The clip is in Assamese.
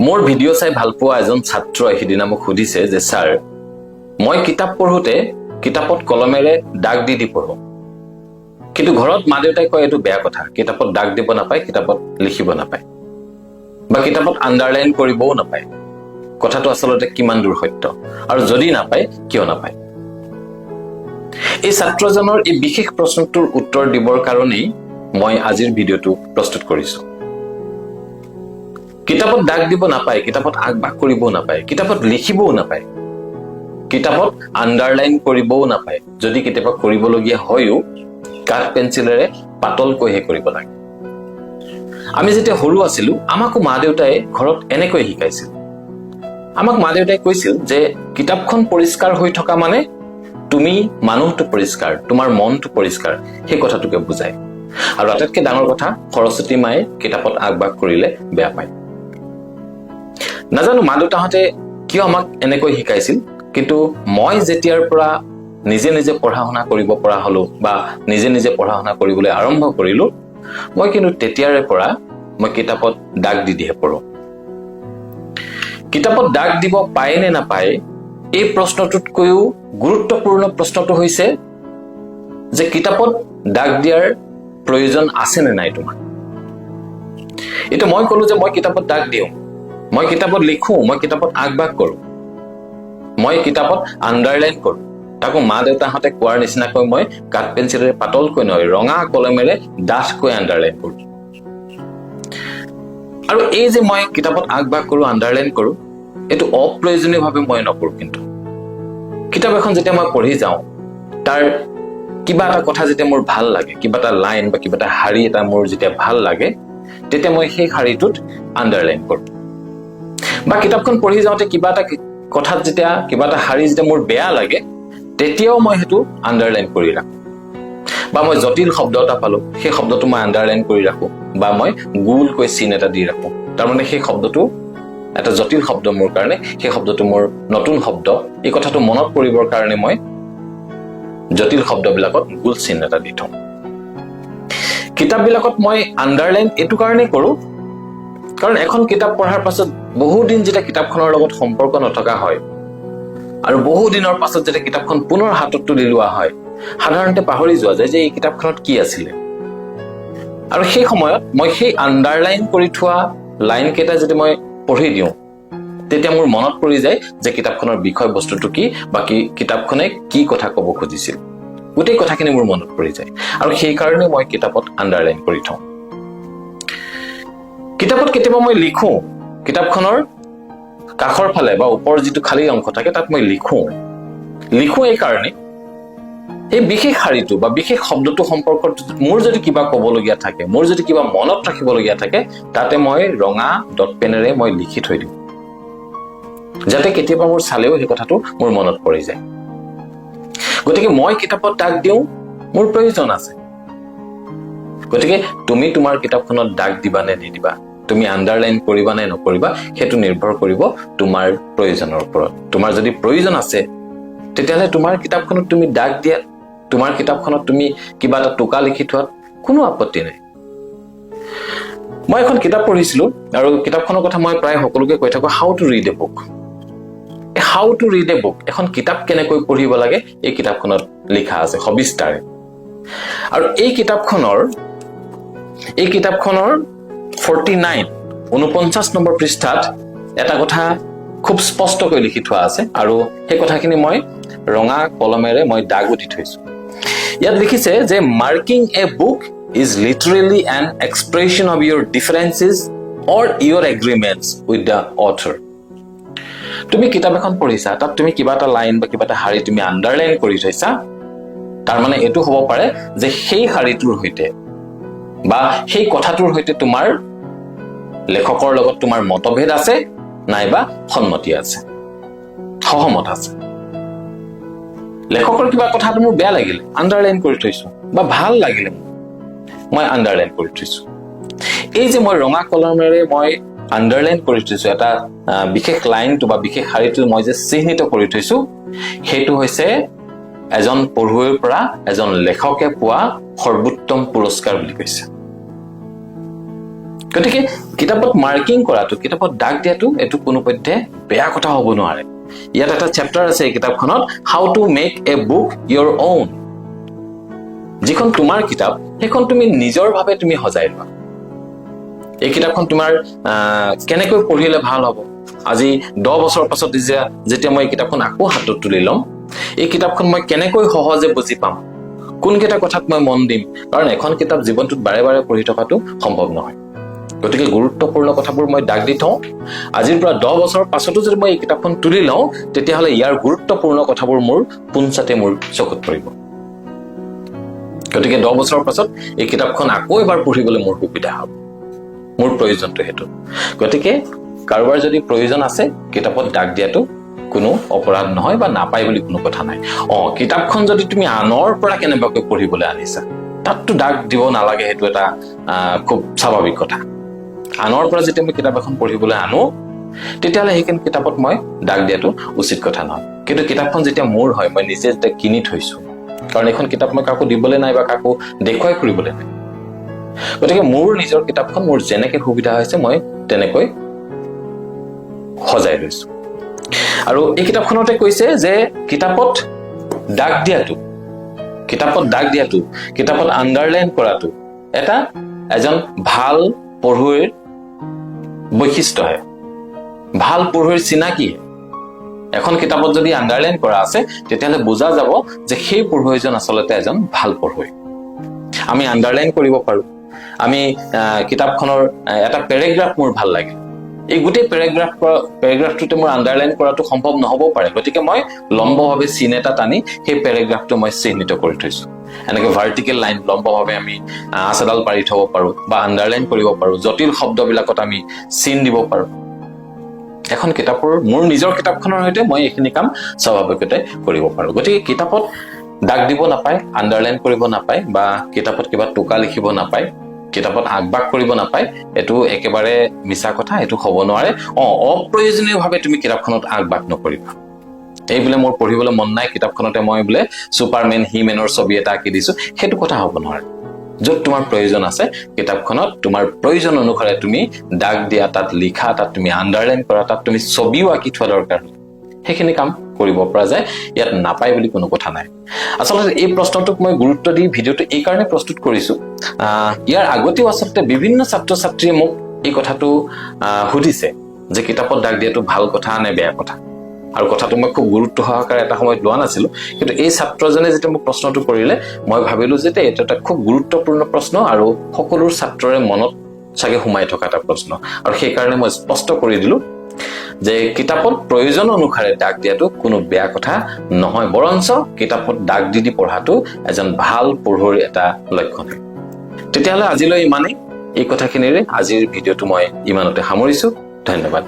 মোৰ ভিডিঅ' চাই ভাল পোৱা এজন ছাত্ৰই সিদিনা মোক সুধিছে যে ছাৰ মই কিতাপ পঢ়োতে কিতাপত কলমেৰে দাগ দি দি পঢ়ো। কিন্তু ঘৰত মা দেউতাই কয় এইটো বেয়া কথা। কিতাপত দাগ দিব নাপায় কিতাপত লিখিব নাপায়। বা কিতাপত আণ্ডাৰলাইন কৰিবও নাপায়। কথাটো আচলতে কিমান দূৰ সত্য? আৰু যদি নাপায় কিয় নাপায়? এই ছাত্ৰজনৰ এই বিশেষ প্ৰশ্নটোৰ উত্তৰ দিবৰ কাৰণেই মই আজিৰ ভিডিঅ'টো প্ৰস্তুত কৰিছো। কিতাপত দাগ দিব নাপায় কিতাপত আগবাগ কৰিবও নাপায় কিতাপত লিখিবও নাপায় কিতাপত আণ্ডাৰলাইন কৰিবও নাপায়। যদি কেতিয়াবা কৰিবলগীয়া হয়ও কাঠ পেঞ্চিলেৰে পাতলকৈহে কৰিব লাগে। আমি যেতিয়া সৰু আছিলো আমাকো মা দেউতাই ঘৰত এনেকৈ শিকাইছিল। আমাক মা দেউতাই কৈছিল যে কিতাপখন পৰিষ্কাৰ হৈ থকা মানে তুমি মানুহটো পৰিষ্কাৰ তোমাৰ মনটো পৰিষ্কাৰ সেই কথাটোকে বুজায়। আৰু আটাইতকৈ ডাঙৰ কথা সৰস্বতী মায়ে কিতাপত আগবাগ কৰিলে বেয়া পায়। নাজানো মা দেউতাহঁতে কিয় আমাক এনেকৈ শিকাইছিল কিন্তু মই যেতিয়াৰ পৰা নিজে নিজে পঢ়া শুনা কৰিব পৰা হলো বা নিজে নিজে পঢ়া শুনা কৰিবলৈ আৰম্ভ কৰিলো মই কিন্তু তেতিয়াৰে পৰা মই কিতাপত দাগ দি দিহে পঢ়ো। কিতাপত দাগ দিব পায় নে নাপায় এই প্ৰশ্নটোতকৈও গুৰুত্বপূৰ্ণ প্ৰশ্নটো হৈছে যে কিতাপত দাগ দিয়াৰ প্ৰয়োজন আছে নে নাই তোমাৰ এতিয়া মই কলো যে মই কিতাপত দাগ দিওঁ। মই কিতাপত লিখো মই কিতাপত আগবাগ কৰো। মই কিতাপত আণ্ডাৰলাইন কৰো। তাকো মা দেউতাহঁতে কোৱাৰ নিচিনাকৈ মই কাঠ পেঞ্চিলেৰে পাতলকৈ নহয় ৰঙা কলমেৰে ডাঠকৈ আণ্ডাৰলাইন কৰো। আৰু এই যে মই কিতাপত আগবাগ কৰো আণ্ডাৰলাইন কৰো এইটো অপ্ৰয়োজনীয়ভাৱে মই নকৰো কিন্তু। কিতাপ এখন যেতিয়া মই পঢ়ি যাওঁ তাৰ কিবা এটা কথা যেতিয়া মোৰ ভাল লাগে কিবা এটা লাইন বা কিবা এটা শাৰী এটা মোৰ যেতিয়া ভাল লাগে তেতিয়া মই সেই শাৰীটোত আণ্ডাৰলাইন কৰোঁ। বা কিতাপখন পঢ়ি যাওঁতে কিবা এটা কথাত যেতিয়া কিবা এটা শাৰী যেতিয়া মোৰ বেয়া লাগে তেতিয়াও মই সেইটো আণ্ডাৰলাইন কৰি ৰাখোঁ। বা মই জটিল শব্দ এটা পালো সেই শব্দটো মই আণ্ডাৰলাইন কৰি ৰাখোঁ বা মই গোলকৈ চিন এটা দি ৰাখোঁ। তাৰমানে সেই শব্দটো এটা জটিল শব্দ মোৰ কাৰণে সেই শব্দটো মোৰ নতুন শব্দ এই কথাটো মনত পৰিবৰ কাৰণে মই জটিল শব্দবিলাকত গোল চিন এটা দি থওঁ। কিতাপবিলাকত মই আণ্ডাৰলাইন এইটো কাৰণেই কৰোঁ কাৰণ এখন কিতাপ পঢ়াৰ পাছত বহুদিন যেতিয়া কিতাপখনৰ লগত সম্পৰ্ক নথকা হয় আৰু বহু দিনৰ পাছত যেতিয়া কিতাপখন পুনৰ হাতত তুলি লোৱা হয় সাধাৰণতে পাহৰি যোৱা যায় যে এই কিতাপখনত কি আছিলে। আৰু সেই সময়ত মই সেই আণ্ডাৰলাইন কৰি থোৱা লাইন কেইটা যদি মই পঢ়ি দিওঁ তেতিয়া মোৰ মনত পৰি যায় যে কিতাপখনৰ বিষয়বস্তুটো কি বা কি কিতাপখনে কি কথা ক'ব খুজিছিল। গোটেই কথাখিনি মোৰ মনত পৰি যায়। আৰু সেইকাৰণে মই কিতাপত আণ্ডাৰলাইন কৰি থওঁ। কিতাপত কেতিয়াবা মই লিখো। কিতাপখনৰ কাষৰ ফালে বা ওপৰৰ যিটো খালী অংশ থাকে, তাত মই লিখো। লিখো এই কাৰণে সেই বিশেষ শাৰীটো বা বিশেষ শব্দটো সম্পৰ্কত মোৰ যদি কিবা ক'বলগীয়া থাকে, মোৰ যদি কিবা মনত ৰাখিবলগীয়া থাকে, তাতে মই ৰঙা ডট পেনেৰে মই লিখি থৈ দিওঁ। যাতে কেতিয়াবা মোৰ চালেও সেই কথাটো মোৰ মনত পৰি যায়। গতিকে মই কিতাপত দাগ দিওঁ, মোৰ প্ৰয়োজন আছে। গতিকে তুমি তোমাৰ কিতাপখনত দাগ দিবা নে নিদিবা? তুমি আণ্ডাৰলাইন কৰিবা নে নকৰিবা সেইটো নিৰ্ভৰ কৰিব তোমাৰ প্ৰয়োজনৰ ওপৰত। তোমাৰ যদি প্ৰয়োজন আছে তেতিয়াহ'লে তোমাৰ কিতাপখনত তুমি দাগ দিয়া তোমাৰ কিতাপখনত তুমি কিবা এটা টোকা লিখি থোৱাত কোনো আপত্তি নাই। মই এখন কিতাপ পঢ়িছিলো আৰু কিতাপখনৰ কথা মই প্ৰায় সকলোকে কৈ থাকো how to read a book how to read a book এখন কিতাপ কেনেকৈ পঢ়িব লাগে এই কিতাপখনত লিখা আছে সবিস্তাৰে। আৰু এই কিতাপখনৰ এই কিতাপখনৰ ফৰ্টি নাইন ঊনপঞ্চাছ নম্বৰ পৃষ্ঠাত এটা কথা খুব স্পষ্টকৈ লিখি থোৱা আছে আৰু সেই কথাখিনি মই ৰঙা কলমেৰে মই দাগো দি থৈছো। ইয়াত লিখিছে যে marking a book is literally an expression of your differences or your agreements with the author তুমি কিতাপ এখন পঢ়িছা, তাত তুমি কিবা এটা লাইন বা কিবা এটা শাৰী তুমি আণ্ডাৰলাইন কৰি থৈছা তাৰমানে এইটো হ'ব পাৰে যে সেই শাৰীটোৰ সৈতে বা সেই কথাটোৰ সৈতে তোমাৰ লেখকৰ লগত তোমাৰ মতভেদ আছে নাইবা সন্মতি আছে সহমত আছে। লেখকৰ কিবা কথাটো মোৰ বেয়া লাগিলে আণ্ডাৰলাইন কৰি থৈছো বা ভাল লাগিলে মই আণ্ডাৰলাইন কৰি থৈছো। এই যে মই ৰঙা কলমেৰে মই আণ্ডাৰলাইন কৰি থৈছো এটা বিশেষ লাইনটো বা বিশেষ শাৰীটো মই যে চিহ্নিত কৰি থৈছো সেইটো হৈছে এজন পঢ়ুৱৈৰ পৰা এজন লেখকে পোৱা সৰ্বোত্তম পুৰস্কাৰ বুলি কৈছে। গতিকে কিতাপত মাৰ্কিং কৰাটো কিতাপত দাগ দিয়াটো এইটো কোনোপধ্যে বেয়া কথা হ'ব নোৱাৰে। ইয়াত এটা চেপ্টাৰ আছে এই কিতাপখনত how to make a book your own যিখন তোমাৰ কিতাপ সেইখন তুমি নিজৰ ভাৱে তুমি সজাই লোৱা। এই কিতাপখন তোমাৰ কেনেকৈ পঢ়িলে ভাল হ'ব? আজি দহ বছৰৰ পাছত যেতিয়া মই এই কিতাপখন আকৌ হাতত তুলি ল'ম এই কিতাপখন মই কেনেকৈ সহজে বুজি পাম? কোনকেইটা কথাত মই মন দিম? কাৰণ এখন কিতাপ জীৱনটোত বাৰে বাৰে পঢ়ি থকাটো সম্ভৱ নহয়। গতিকে গুৰুত্বপূৰ্ণ কথাবোৰ মই দাগ দি থওঁ। আজিৰ পৰা দহ বছৰৰ পাছতো যদি মই এই কিতাপখন তুলি লওঁ তেতিয়াহ'লে ইয়াৰ গুৰুত্বপূৰ্ণ কথাবোৰ মোৰ পোনচাতে মোৰ চকুত পৰিব। গতিকে দহ বছৰৰ পাছত এই কিতাপখন আকৌ এবাৰ পঢ়িবলৈ মোৰ সুবিধা হ'ব। মোৰ প্ৰয়োজনটো সেইটো। গতিকে কাৰোবাৰ যদি প্ৰয়োজন আছে কিতাপত দাগ দিয়াটো কোনো অপৰাধ নহয় বা নাপায় বুলি কোনো কথা নাই। অ কিতাপখন যদি তুমি আনৰ পৰা কেনেবাকৈ পঢ়িবলৈ আনিছা তাততো দাগ দিব নালাগে সেইটো এটা খুব স্বাভাৱিক কথা। আনৰ পৰা যেতিয়া মই কিতাপ এখন পঢ়িবলৈ আনো তেতিয়াহ'লে সেইখিনি কিতাপত মই দাগ দিয়াটো উচিত কথা নহয়। কিন্তু কিতাপখন যেতিয়া মোৰ হয় মই নিজে যেতিয়া কিনি থৈছো কাৰণ এইখন কিতাপ মই কাকো দিবলৈ নাই বা কাকো দেখুৱাই ফুৰিবলৈ নাই। গতিকে মোৰ নিজৰ কিতাপখন মোৰ যেনেকে সুবিধা হৈছে মই তেনেকৈ সজাই লৈছো। আৰু এই কিতাপখনতে কৈছে যে কিতাপত দাগ দিয়াটো কিতাপত দাগ দিয়াটো কিতাপত আণ্ডাৰলাইন কৰাটো এটা এজন ভাল পঢ়ুৱৈৰ বৈশিষ্ট্যহে ভালো পঢ়ুৱৈৰ চিনাকি এখন কিতাপত যদি আণ্ডাৰলাইন কৰা আছে, তেতিয়াহ'লে বুজা যাব যে সেই পঢ়ুৱৈজন আচলতে এজন ভালো পঢ়ুৱৈ আমি আণ্ডাৰলাইন কৰিব পাৰোঁ। আমি কিতাপখনৰ এটা পেৰেগ্ৰাফ মোৰ ভালো লাগে। এই গোটেই পেৰেগ্ৰাফ পেৰেগ্ৰাফটোতে মোৰ আণ্ডাৰলাইন কৰাটো সম্ভৱ নহ'বও পাৰে। গতিকে মই লম্বভাৱে চিন এটা টানি সেই পেৰেগ্ৰাফটো মই চিহ্নিত কৰি থৈছো। এনেকে ভাৰ্টিকেল লাইন লম্বভাৱে আমি আহ, আঁচ এডাল পাৰি থব পাৰোঁ বা আণ্ডাৰলাইন কৰিব পাৰোঁ জটিল শব্দবিলাকত আমি চিন দিব পাৰোঁ। এখন কিতাপৰ মোৰ নিজৰ কিতাপখনৰ সৈতে মই এইখিনি কাম স্বাভাৱিকতে কৰিব পাৰোঁ। গতিকে কিতাপত দাগ দিব নাপায় আণ্ডাৰলাইন কৰিব নাপায় বা কিতাপত কিবা টোকা লিখিব নাপায়। কিতাপত আগবাগ কৰিব নাপায়, এইটো একেবাৰে মিছা কথা, এইটো হ'ব নোৱাৰে। অ, অপ্ৰয়োজনীয়ভাৱে তুমি কিতাপখনত আগবাগ নকৰিবা। এই বোলে মোৰ পঢ়িবলৈ মন নাই, কিতাপখনতে মই বোলে ছুপাৰমেন হি মেনৰ ছবি এটা আঁকি দিছো, সেইটো কথা হ'ব নোৱাৰে। য'ত তোমাৰ প্ৰয়োজন আছে, কিতাপখনত তোমাৰ প্ৰয়োজন অনুসাৰে তুমি দাগ দিয়া, তাত লিখা, তাত তুমি আণ্ডাৰলাইন কৰা, তাত তুমি ছবিও আঁকি থোৱা দৰকাৰ সেইখিনি কাম কৰিব পৰা যায়, ইয়াত নাপায় বুলি কোনো কথা নাই। আচলতে এই প্ৰশ্নটোক মই গুৰুত্ব দি ভিডিঅ'টো এই কাৰণে প্ৰস্তুত কৰিছো ইয়াৰ আগতেও আচলতে বিভিন্ন ছাত্ৰ ছাত্ৰীয়ে মোক এই কথাটো সুধিছে যে কিতাপত দাগ দিয়াটো ভালো কথা নে বেয়া কথা? আৰু কথাটো মই খুব গুৰুত্ব সহকাৰে এটা সময়ত লোৱা নাছিলো, কিন্তু এই ছাত্ৰজনে যেতিয়া মোক প্ৰশ্নটো কৰিলে, মই ভাবিলো যে এইটো এটা খুব গুৰুত্বপূৰ্ণ প্ৰশ্ন আৰু সকলো ছাত্ৰৰে মনত চাগে সোমাই থকা এটা প্ৰশ্ন। আৰু সেইকাৰণে মই স্পষ্ট কৰি দিলো যে কিতাপত প্ৰয়োজন অনুসাৰে দাগ দিয়াটো কোনো বেয়া কথা নহয় বৰঞ্চ কিতাপত দাগ দি দি পঢ়াটো এজন ভাল পঢ়ুৱৈৰ এটা লক্ষণ। তেতিয়াহ'লে আজিলৈ ইমানেই। এই কথাখিনিৰে আজিৰ ভিডিঅ'টো মই ইমানতে সামৰিছো। ধন্যবাদ।